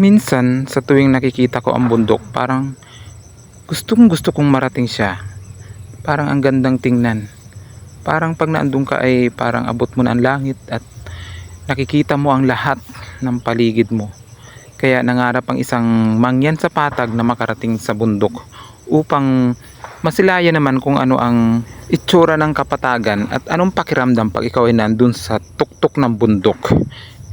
minsan sa tuwing nakikita ko ang bundok parang gustong gusto kong marating siya. Parang ang gandang tingnan. Parang pag naandun ka ay parang abot mo na ang langit at nakikita mo ang lahat ng paligid mo. Kaya nangarap ang isang mangyan sa patag na makarating sa bundok upang masilaya naman kung ano ang itsura ng kapatagan at anong pakiramdam pag ikaw ay nandun sa tuktok ng bundok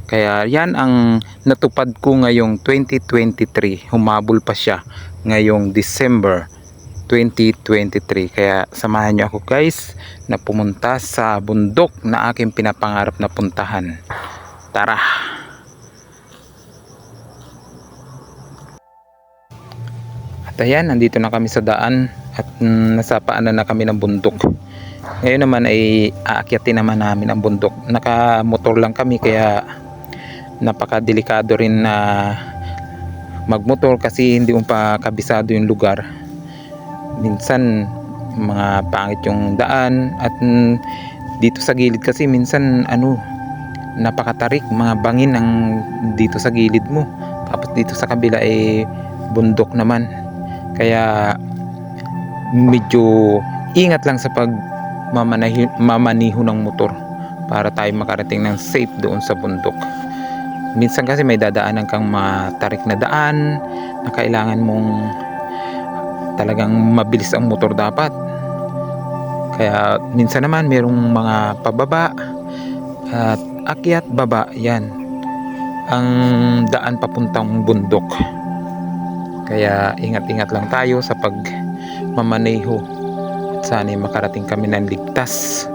kaya yan ang natupad ko ngayong 2023 humabol pa siya ngayong December 2023 kaya samahan niyo ako guys na pumunta sa bundok na aking pinapangarap na puntahan. Tara! At ayan nandito na kami sa daan at nasa paanan na kami ng bundok. Ngayon naman ay aakyatin naman namin ang bundok. Nakamotor lang kami kaya napakadelikado rin na magmotor kasi hindi mo pa kabisado yung lugar. Minsan mga pangit yung daan at dito sa gilid kasi minsan ano napakatarik. Mga bangin ang dito sa gilid mo. Tapos dito sa kabila ay bundok naman. Kaya medyo ingat lang sa pag mamaniho ng motor para tayo makarating ng safe doon sa bundok minsan kasi may dadaanan kang matarik na daan na kailangan mong talagang mabilis ang motor dapat. Kaya minsan naman merong mga pababa at akyat baba yan ang daan papuntang bundok. Kaya ingat-ingat lang tayo sa pag mamaneho at sana'y makarating kami ng ligtas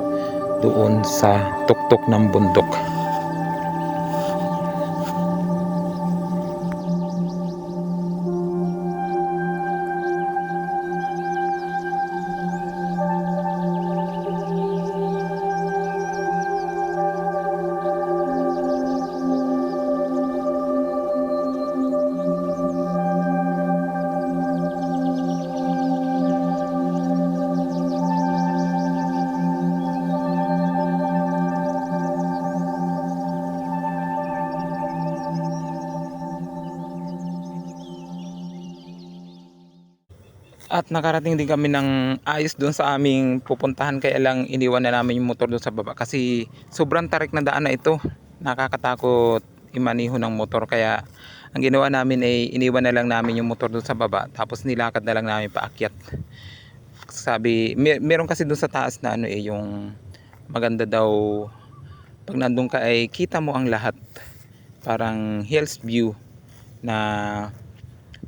doon sa tuktok ng bundok At nakarating din kami ng ayos doon sa aming pupuntahan kaya lang iniwan na namin yung motor doon sa baba kasi sobrang tarik na daan na ito. Nakakatakot imaniho ng motor kaya ang ginawa namin ay iniwan na lang namin yung motor doon sa baba tapos nilakad na lang namin paakyat. Sabi, mer- meron kasi doon sa taas na ano eh yung maganda daw pag nandun ka ay kita mo ang lahat. Parang hills view na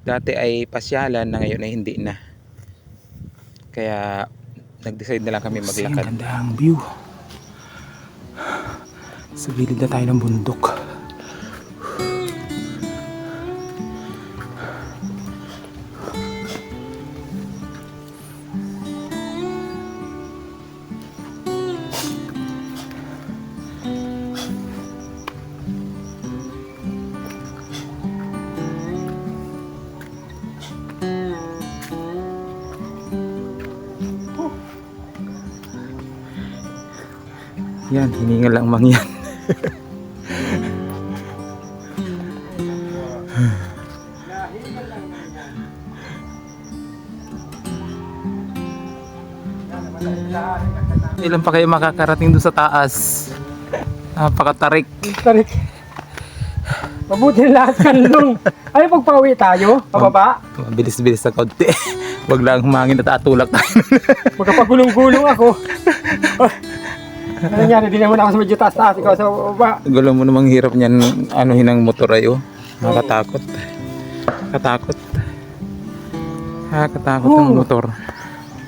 dati ay pasyalan na ngayon ay hindi na. Kaya nag-decide na lang kami maglakad. Ang ganda ang view. Sa gilid na tayo ng bundok. Yan, hiningal lang mang yan. Ilan pa kayo makakarating doon sa taas? Napakatarik. Tarik. Mabuti lahat kanlong. Ay, pagpauwi tayo, pababa. Mabilis-bilis na konti. Huwag lang humangin at atulak tayo. Magkapagulong-gulong ako. ano nangyari? Di naman ako sa medyo taas-taas. Ikaw sa baba. Gulo mo namang hirap niyan ano hinang motor ayo. Nakakatakot. Nakakatakot. Nakakatakot ang Oo. motor.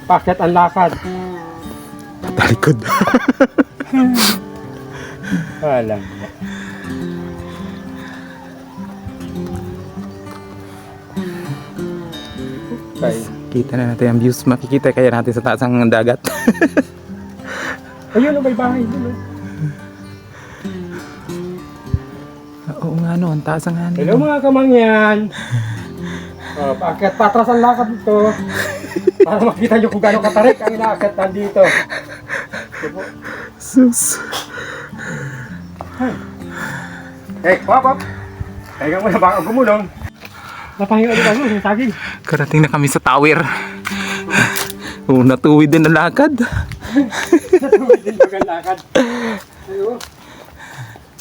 Paket ang lakad. Patalikod. Alam. Okay. Kita na natin ang views. Makikita kaya natin sa taas ng dagat. Ayun, may bahay dun. oh. Oo nga no, ang taas ang ano. Hello mga kamangyan. Oh, paket patras ang lakad dito. Para makita nyo kung gano'ng katarik ang inaakit nandito. Sus. Hey, pop up. Kaya mo na baka gumulong. Napahinga ulit ako sa saging. Karating na kami sa tower. Oo, natuwid din ang lakad. Natuwid din pag ang lakad. Ayo.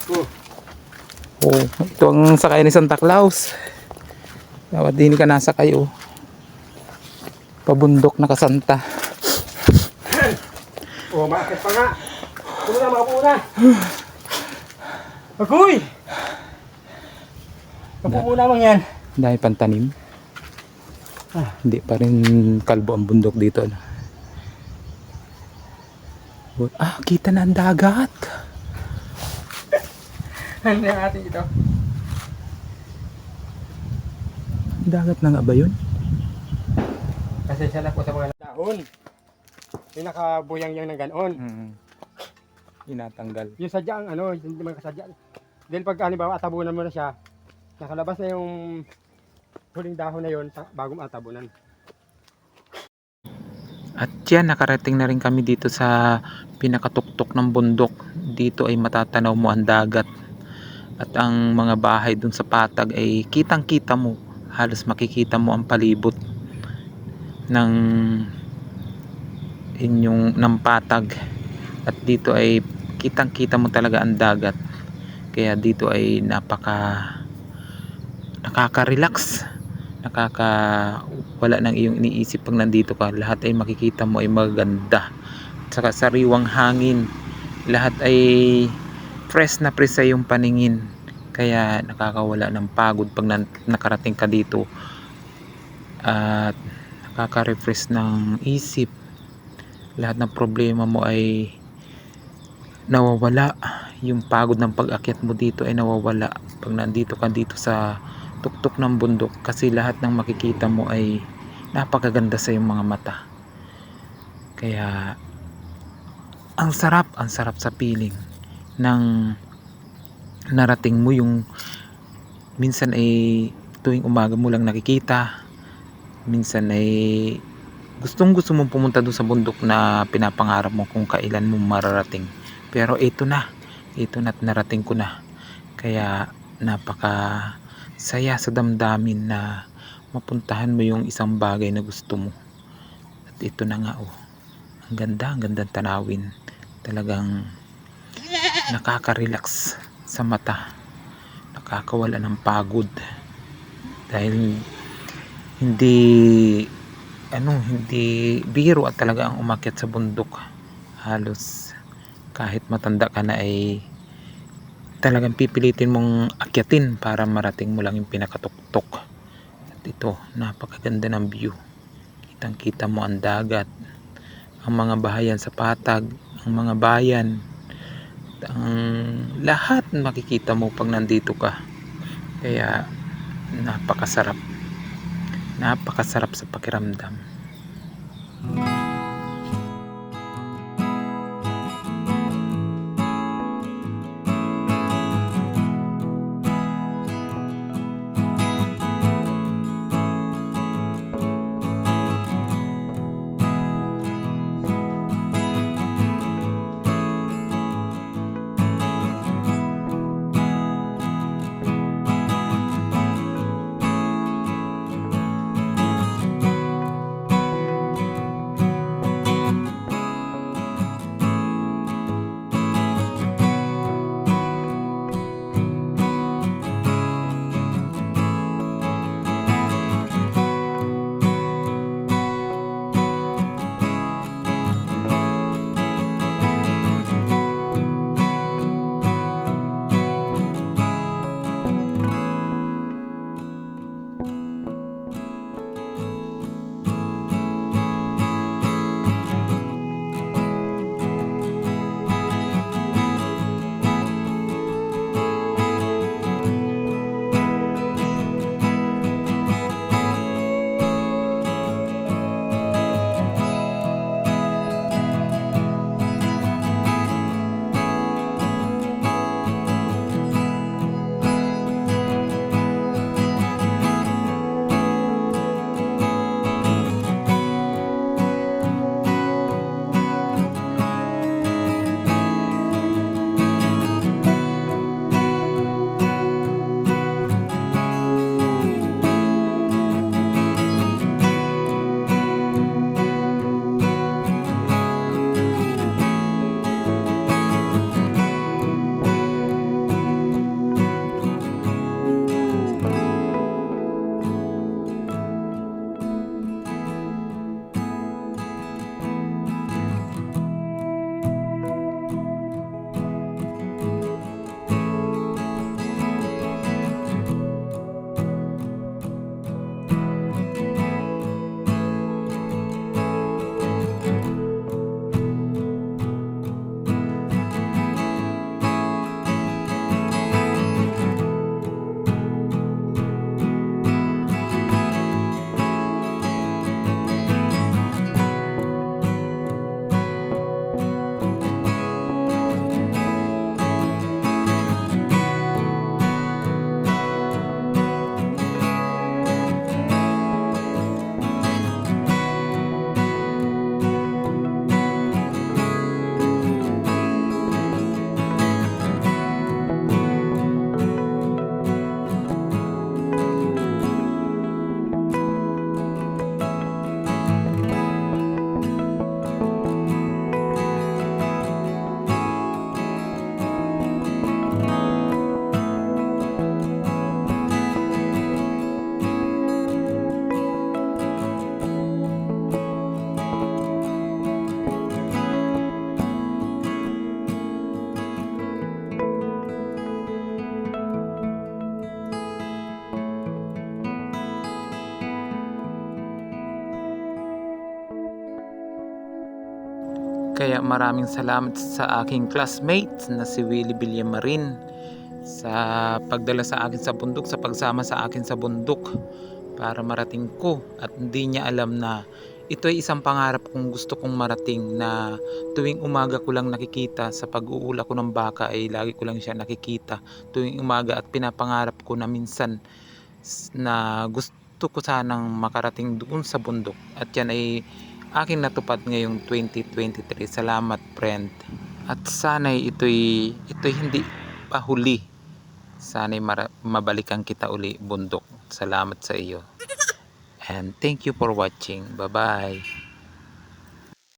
Oh, Oo, ito ang sakay ni Santa Claus. Dapat din ka nasa kayo. Pabundok na kasanta. oh maakit pa nga. Puno na, mga puna. Agoy! Kapumuna mang yan. Dahil pantanim. Ah. Hindi pa rin kalbo ang bundok dito. Ano. Ah, kita na ang dagat. Ano yung ating ito? Dagat na nga ba yun? Kasi siya na po sa mga dahon. Yung nakabuyang yang ng ganon. Hmm. Inatanggal. Yung sadya ang ano, hindi man kasadya. Dahil pag halimbawa atabunan mo na siya, nakalabas na yung huling dahon na sa bagong atabunan. Yan, nakarating na rin kami dito sa pinakatuktok ng bundok. Dito ay matatanaw mo ang dagat. At ang mga bahay dun sa patag ay kitang kita mo. Halos makikita mo ang palibot ng inyong ng patag. At dito ay kitang kita mo talaga ang dagat. Kaya dito ay napaka nakaka-relax nakaka wala nang iyong iniisip pag nandito ka. Lahat ay makikita mo ay maganda saka sariwang hangin. Lahat ay fresh na fresh sa iyong paningin. Kaya nakakawala ng pagod pag nakarating ka dito. At nakaka-refresh ng isip. Lahat ng problema mo ay nawawala. Yung pagod ng pag-akyat mo dito ay nawawala. Pag nandito ka dito sa tuktok ng bundok kasi lahat ng makikita mo ay napakaganda sa iyong mga mata. Kaya ang sarap ang sarap sa piling ng narating mo yung minsan ay tuwing umaga mo lang nakikita minsan ay gustong gusto mong pumunta doon sa bundok na pinapangarap mo kung kailan mo mararating. Pero ito na ito na at narating ko na. Kaya napaka saya sa damdamin na mapuntahan mo yung isang bagay na gusto mo. At ito na nga oh. Ang ganda ang gandang tanawin. Talagang nakaka-relax sa mata. Nakakawala ng pagod. Dahil hindi ano hindi biro at talaga ang umakyat sa bundok. Halos kahit matanda ka na ay talagang pipilitin mong akyatin para marating mo lang yung pinakatuktok at ito napakaganda ng view. Kitang kita mo ang dagat ang mga bahayan sa patag ang mga bayan. Ang lahat makikita mo pag nandito ka. Kaya napakasarap. Napakasarap sa pakiramdam Kaya maraming salamat sa aking classmate na si Willie Villamarin sa pagdala sa akin sa bundok, sa pagsama sa akin sa bundok para marating ko. At hindi niya alam na ito ay isang pangarap kong gusto kong marating na tuwing umaga ko lang nakikita sa pag-uula ko ng baka ay lagi ko lang siya nakikita. Tuwing umaga at pinapangarap ko na minsan na gusto ko sanang makarating doon sa bundok. At yan ay aking natupad ngayong 2023 salamat friend. At sana'y ito'y ito'y hindi pa huli. Sana'y mabalikan kita uli bundok. Salamat sa iyo. And thank you for watching. Bye bye